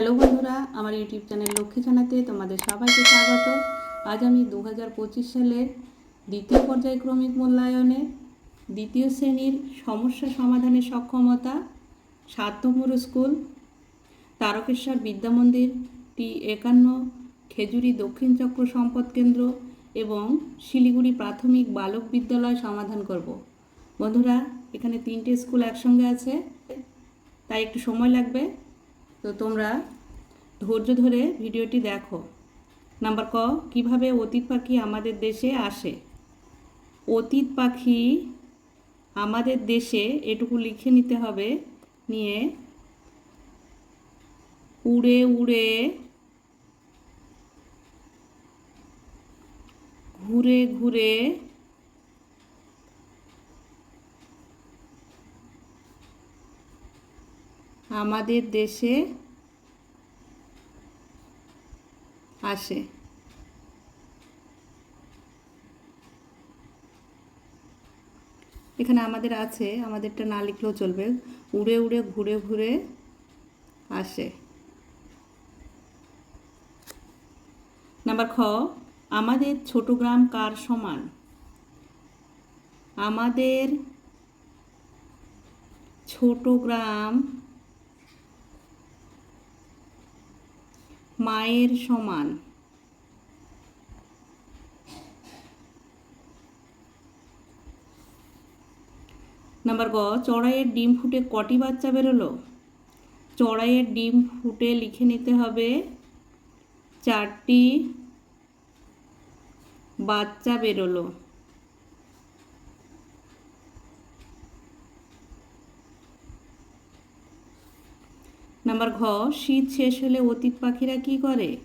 Hello বন্ধুরা, আমার YouTube channel Lakshmi জানাতে তোমাদের সবাইকে স্বাগত। আজ আমি দু হাজার পঁচিশ সালের দ্বিতীয় পর্যায়ক্রমিক মূল্যায়নে দ্বিতীয় শ্রেণির সমস্যা সমাধানের সক্ষমতা সাত নম্বর স্কুল, তারকেশ্বর বিদ্যামন্দির, টি একান্ন, খেজুরি দক্ষিণ চক্র সম্পদ কেন্দ্র এবং শিলিগুড়ি প্রাথমিক বালক বিদ্যালয় সমাধান করব। বন্ধুরা, এখানে তিনটে স্কুল একসঙ্গে আছে, তাই একটু সময় লাগবে। তো তোমরা ধৈর্য ধরে ভিডিওটি দেখো। নাম্বার ক, কীভাবে অতীত পাখি আমাদের দেশে আসে? অতীত পাখি আমাদের দেশে এটুকু লিখে নিতে হবে। নিয়ে উড়ে উড়ে, ঘুরে ঘুরে আমাদের দেশে আসে। এখানে আমাদের আছে, আমাদেরটা না লিখলেও চলবে। উড়ে উড়ে, ঘুরে ঘুরে আসে। নাম্বার খ, আমাদের ছোট গ্রাম কার সমান? আমাদের ছোট গ্রাম মায়ের সমান। নাম্বার গ, চড়াইয়ের ডিম ফুটে কটি বাচ্চা বেরোলো? চড়াইয়ের ডিম ফুটে লিখে নিতে হবে চারটি বাচ্চা বেরোলো। নাম্বার ঘ, শীত শেষ হলে অতীত পাখিরা কি করে?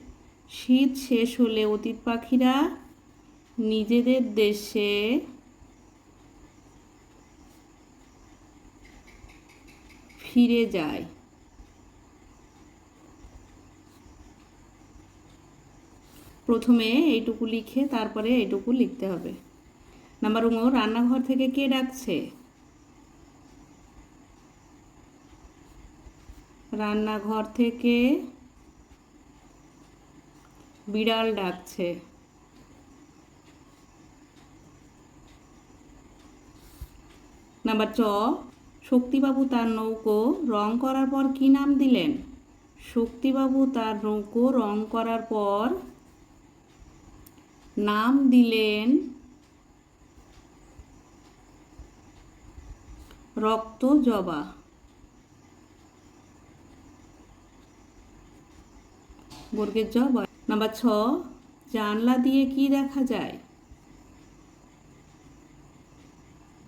শীত শেষ হলে অতীত পাখিরা নিজেদের দেশে ফিরে যায়। প্রথমে এইটুকু লিখে তারপরে এইটুকু লিখতে হবে। নাম্বার উঙো রান্নাঘর থেকে কে ডাকছে? রান্নাঘর থেকে বিড়াল ডাকছে। নাম্বার চ শক্তিবাবু তার নৌকো রং করার পর কি নাম দিলেন? শক্তিবাবু তার নৌকো রং করার পর নাম দিলেন রক্ত জবা বর্গের বয়। নাম্বার ছ, জানলা দিয়ে কি দেখা যায়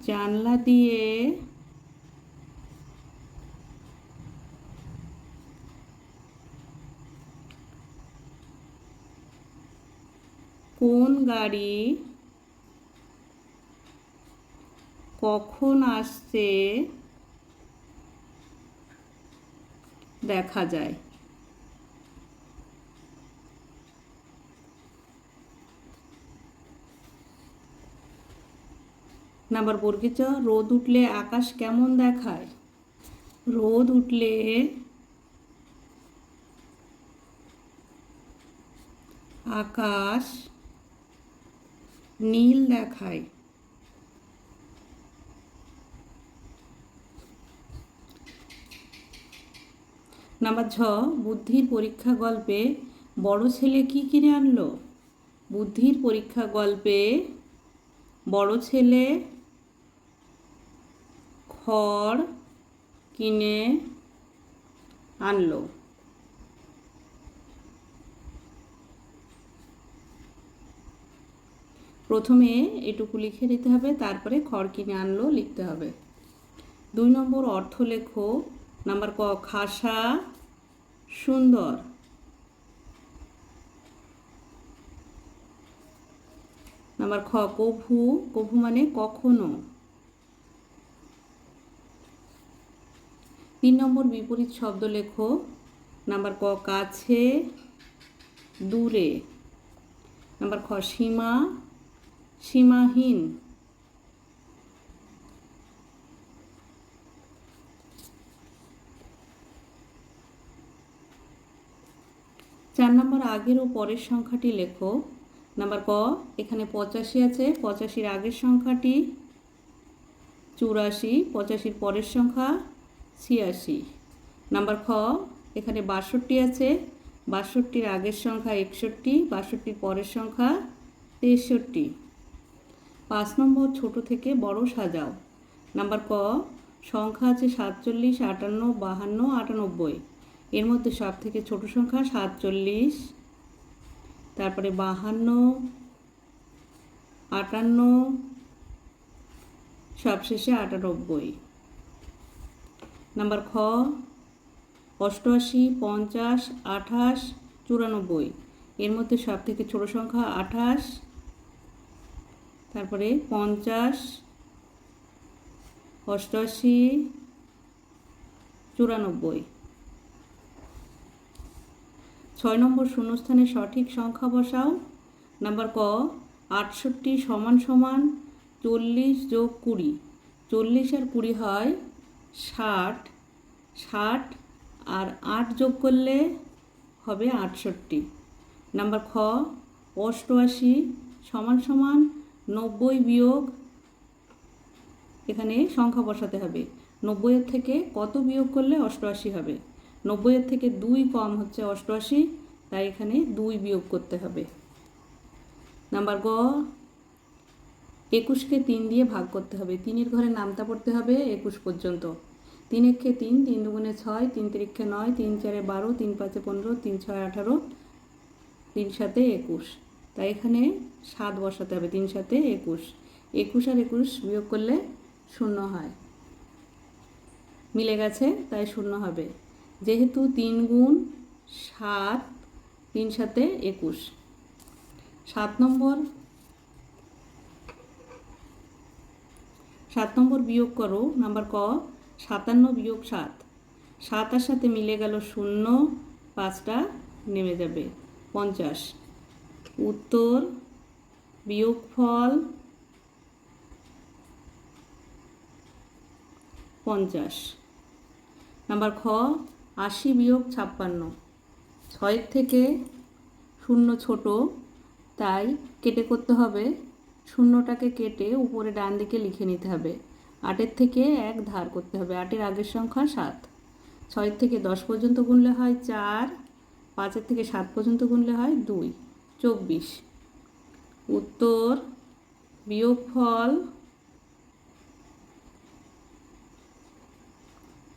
জানলা দিয়ে কোন গাড়ি কখন আসছে দেখা যায় নাম্বার বর্গের চ? রোদ উঠলে আকাশ কেমন দেখায়? রোদ উঠলে আকাশ নীল দেখায়। নাম্বার ছ বুদ্ধির পরীক্ষা গল্পে বড় ছেলে কি কিনে আনলো? বুদ্ধির পরীক্ষা গল্পে বড় ছেলে খড় কিনে আনলো। প্রথমে এটুকু লিখে দিতে হবে, তারপরে খড় কিনে আনলো, লিখতে হবে। দুই নম্বর অর্থ লেখো, নাম্বার ক, খাসা সুন্দর। নাম্বার খ, কভু কভু মানে কখনো। তিন নম্বর বিপরীত শব্দ লেখো। নাম্বার ক, কাছে, দূরে। নাম্বার খ, সীমা, সীমাহীন। চার নম্বর আগের ও পরের সংখ্যাটি লেখো। নাম্বার ক, এখানে পঁচাশি আছে। পঁচাশির আগের সংখ্যাটি চুরাশি, পঁচাশির পরের সংখ্যা ছিয়াশি। নাম্বার খ, এখানে বাষট্টি আছে। বাষট্টির আগের সংখ্যা একষট্টি, বাষট্টির পরের সংখ্যা তেষট্টি। পাঁচ নম্বর, ছোট থেকে বড় সাজাও। নাম্বার ক, সংখ্যা আছে সাতচল্লিশ, আটান্ন, বাহান্ন, আটানব্বই। এর মধ্যে সব থেকে ছোট সংখ্যা সাতচল্লিশ। তারপরে বাহান্ন, আটান্ন, সবশেষে আটানব্বই। নাম্বার খ অষ্টআশি, পঞ্চাশ, আঠাশ, চুরানব্বই। এর মধ্যে সব থেকে ছোট সংখ্যা আঠাশ, তারপরে পঞ্চাশ, অষ্টআশি, চুরানব্বই। ছয় নম্বর শূন্যস্থানে সঠিক সংখ্যা বসাও। নাম্বার ক, আটষট্টি সমান সমান চল্লিশ যোগ কুড়ি। চল্লিশ আর কুড়ি হয় ষাট ষাট আর আট যোগ করলে হবে আটষট্টি। নাম্বার খ, অষ্টআশি সমান সমান নব্বই বিয়োগ এখানে সংখ্যা বসাতে হবে। নব্বইয়ের থেকে কত বিয়োগ করলে অষ্টআশি হবে? নব্বইয়ের থেকে দুই কম হচ্ছে অষ্টআশি, তাই এখানে দুই বিয়োগ করতে হবে। নাম্বার গ একুশকে তিন দিয়ে ভাগ করতে হবে। তিনের ঘরে নামতা পড়তে হবে একুশ পর্যন্ত। তিন একে তিন তিন দুগুণে ছয়, তিন তিরিক্ষে নয়, তিন চারে বারো, তিন পাঁচে পনেরো, তিন ছয় আঠারো, তিন সাথে একুশ। তাই এখানে সাত বসাতে হবে, তিন সাথে একুশ। একুশ আর একুশ বিয়োগ করলে শূন্য হয়। মিলে গেছে, তাই শূন্য হবে। যেহেতু তিন গুণ সাত, তিন সাথে একুশ। সাত নম্বর সাত নম্বর বিয়োগ করো, নাম্বার ক, সাতান্ন বিয়োগ সাত। সাতার সাথে মিলে গেল শূন্য, পাঁচটা নেমে যাবে, পঞ্চাশ। উত্তর বিয়োগফল পঞ্চাশ। নাম্বার খ, আশি বিয়োগ ছাপ্পান্ন। ছয়ের থেকে শূন্য ছোট, তাই কেটে করতে হবে শূন্যটাকে কেটে উপরে ডান দিকে লিখে নিতে হবে। আটের থেকে এক ধার করতে হবে। আটের আগের সংখ্যা সাত। ছয়ের থেকে দশ পর্যন্ত গুনলে হয় চার। পাঁচের থেকে সাত পর্যন্ত গুনলে হয় দুই। চব্বিশ। উত্তর, বিয়োগফল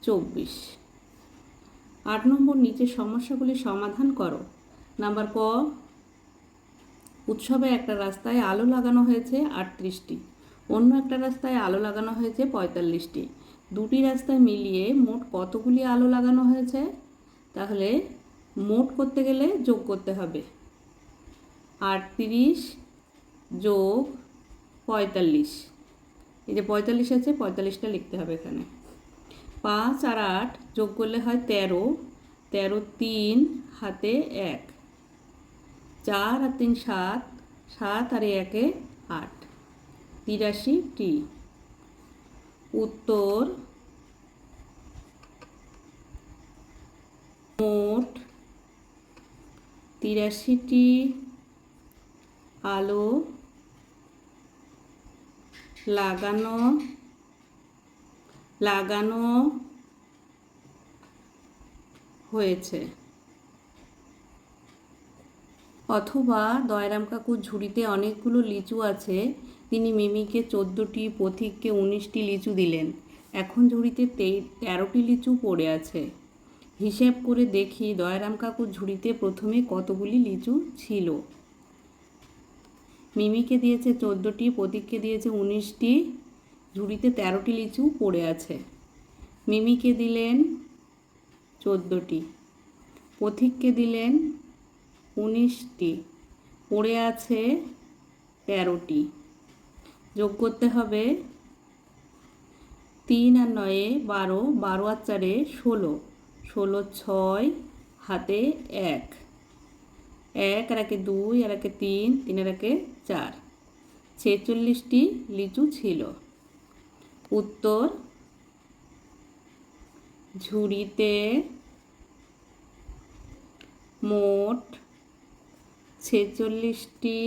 চব্বিশ। আট নম্বর নিচের সমস্যাগুলি সমাধান করো। নাম্বার ক উৎসবে একটা রাস্তায় আলো লাগানো হয়েছে আটত্রিশটি। অন্য একটা রাস্তায় আলো লাগানো হয়েছে পঁয়তাল্লিশটি। দুটি রাস্তায় মিলিয়ে মোট কতগুলি আলো লাগানো হয়েছে? তাহলে মোট করতে গেলে যোগ করতে হবে। আটত্রিশ যোগ পঁয়তাল্লিশ। এই যে পঁয়তাল্লিশ আছে, পঁয়তাল্লিশটা লিখতে হবে এখানে। পাঁচ আর আট যোগ করলে হয় তেরো। তেরো তিন, হাতে এক। চার আর তিন সাত সাত আর একে আট। তিরাশিটি উত্তর। মোট তিরাশিটি আলো লাগানো লাগানো হয়েছে। অথবা দয়রাম কাকুর ঝুড়িতে অনেকগুলো লিচু আছে। তিনি মিমিকে চোদ্দোটি, পথিককে উনিশটি লিচু দিলেন। এখন ঝুড়িতে তেরোটি লিচু পড়ে আছে। হিসেব করে দেখি দয়ারাম কাকুর ঝুড়িতে প্রথমে কতগুলি লিচু ছিল। মিমিকে দিয়েছে চোদ্দোটি প্রতীককে দিয়েছে উনিশটি, ঝুড়িতে তেরোটি লিচু পড়ে আছে। মিমিকে দিলেন চোদ্দোটি, পথিককে দিলেন উনিশটি। পড়ে আছে তেরোটি। যোগ করতে হবে তিন আর নয়ে বারো। বারো আর চারে ষোলো। ষোলো, ছয়, হাতে এক। এক আর একে দুই, আর একে তিন তিন আর একে চার। ছেচল্লিশটি লিচু ছিল। উত্তর ঝুড়িতে মোট ছেচল্লিশটি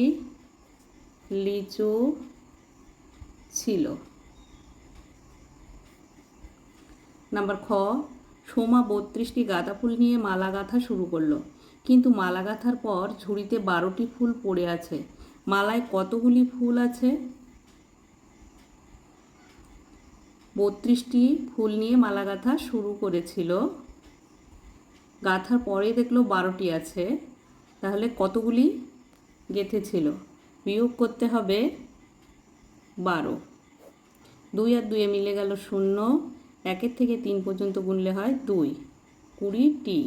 লিচু ছিল। নাম্বার খ, সোমা বত্রিশটি গাঁদা ফুল নিয়ে মালা গাঁথা শুরু করল। কিন্তু মালা গাঁথার পর ঝুড়িতে বারোটি ফুল পড়ে আছে। মালায় কতগুলি ফুল আছে? বত্রিশটি ফুল নিয়ে মালা গাঁথা শুরু করেছিল। গাঁথার পরে দেখল বারোটি আছে। তাহলে কতগুলি গেঁথেছিল বিয়োগ করতে হবে বারো। দুই আর দুয়ে মিলে গেল শূন্য। একের থেকে তিন পর্যন্ত গুনলে হয় দুই। কুড়িটি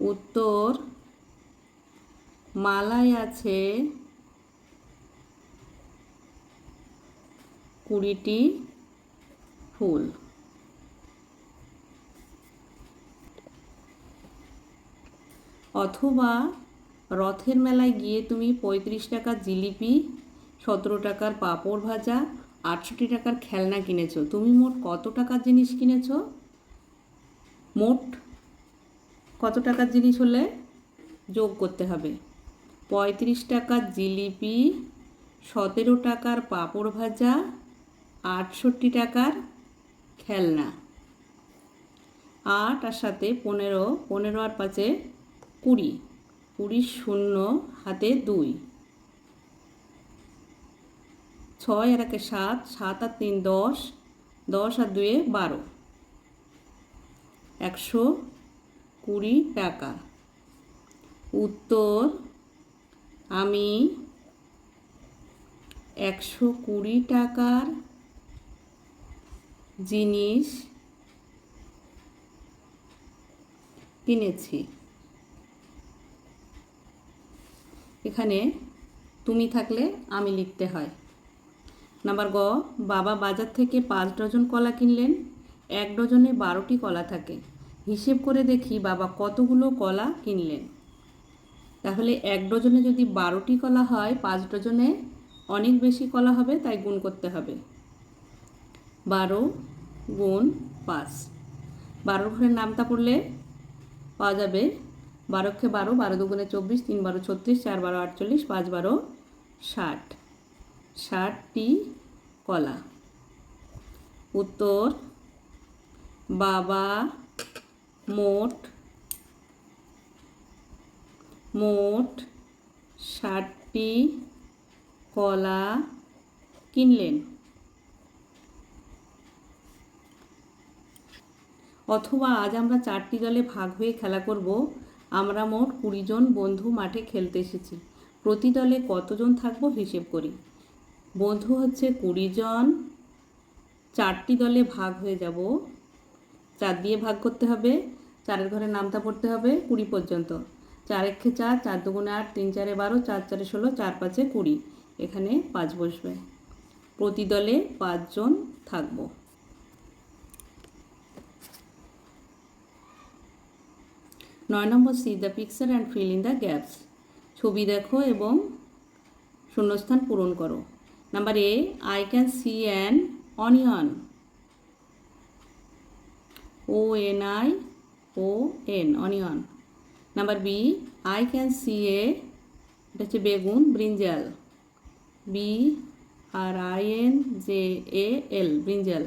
উত্তর, মালায় আছে কুড়িটি ফুল। অথবা রথের মেলায় গিয়ে তুমি পঁয়ত্রিশ টাকার জিলিপি, সতেরো টাকার পাঁপড় ভাজা, আটষট্টি টাকার খেলনা কিনেছো। তুমি মোট কত টাকার জিনিস কিনেছো? মোট কত টাকার জিনিস হলে যোগ করতে হবে? পঁয়ত্রিশ টাকার জিলিপি, সতেরো টাকার পাঁপড় ভাজা, আটষট্টি টাকার খেলনা। আট আর সাথে পনেরো পনেরো আর পাঁচে কুড়ি কুড়ি শূন্য হাতে দুই। ছয় আর একে সাত সাত আর তিন দশ দশ আর দুয়ে বারো। একশো কুড়ি টাকা। উত্তর, আমি একশো কুড়ি টাকার জিনিস কিনেছি। এখানে তুমি থাকলে আমি লিখতে হয়। নাম্বার গ, বাবা বাজার থেকে পাঁচ ডজন কলা কিনলেন, এক ডজনে বারোটি কলা থাকে। হিসেব করে দেখি বাবা কতগুলো কলা কিনলেন। তাহলে এক ডজনে যদি বারোটি কলা হয়, পাঁচ ডজনে অনেক বেশি কলা হবে, তাই গুণ করতে হবে। বারো গুণ পাঁচ। বারোর ঘরের নামটা পড়লে পাওয়া যাবে বারোকে বারো বারো দুগুণে চব্বিশ, তিন বারো ছত্রিশ, চার বারো আটচল্লিশ, পাঁচ বারো ষাট। ষাটটি কলা। উত্তর, বাবা মোট মোট ষাটটি কলা কিনলেন। অথবা আজ আমরা চারটি দলে ভাগ হয়ে খেলা করব। আমরা মোট কুড়ি জন বন্ধু মাঠে খেলতে এসেছি। প্রতি দলে কতজন থাকব হিসেব করি। বন্ধু হচ্ছে কুড়ি জন। চারটি দলে ভাগ হয়ে যাব। চার দিয়ে ভাগ করতে হবে। চারের ঘরে নামতা পড়তে হবে কুড়ি পর্যন্ত। চার একে চার চার দুগুণে আট, তিন চারে বারো, চার চারে ষোলো, চার পাঁচে কুড়ি। এখানে পাঁচ বসবে। প্রতি দলে পাঁচজন থাকব। নয় নম্বর see the picture and fill in the gaps ছবি দেখো এবং শূন্যস্থান পূরণ করো। Number A I can see an onion O N I O N onion number B I can see a এটা হচ্ছে বেগুন brinjal B R I N J A L brinjal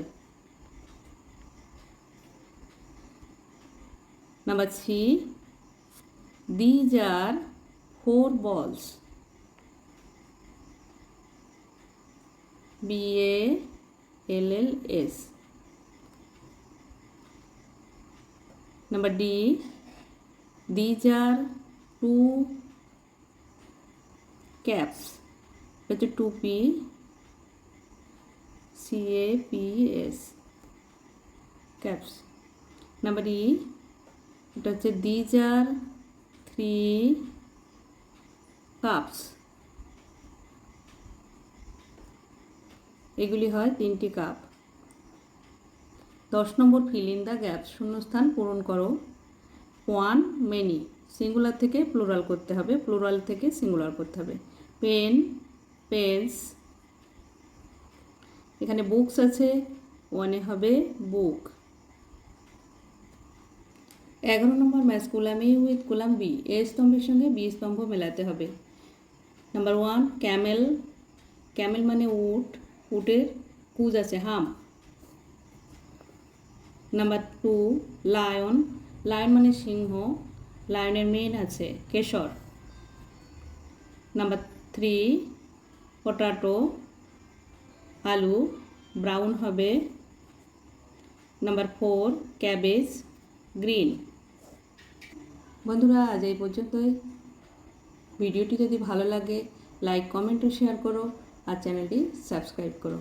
number three, These are four balls. B A L L S. Number D. These are two caps with two P C A P S caps. Number E. It is these are three cups এগুলি হয় তিনটি cup দশ নম্বর feel the gap শূন্যস্থান পূরণ করো। One many singular থেকে plural করতে হবে। প্লুরাল থেকে সিঙ্গুলার করতে হবে। পেন পেন্স এখানে বুকস আছে। ওয়ানে হবে বুক এগারো নম্বর match column A with column B. A স্তম্ভের সঙ্গে বি স্তম্ভ মেলাতে হবে। Number one, Camel. ক্যামেল মানে উট। উটের কুজ আছে, হাম। Number two, lion. লায়ন মানে সিংহ। লায়নের মেন আছে, কেশর। Number three, potato. আলু। ব্রাউন হবে। Number four, cabbage. গ্রিন। বন্ধুরা, আজ এই পর্যন্তই। ভিডিওটি যদি ভালো লাগে লাইক কমেন্ট ও শেয়ার করো আর চ্যানেলটি সাবস্ক্রাইব করো।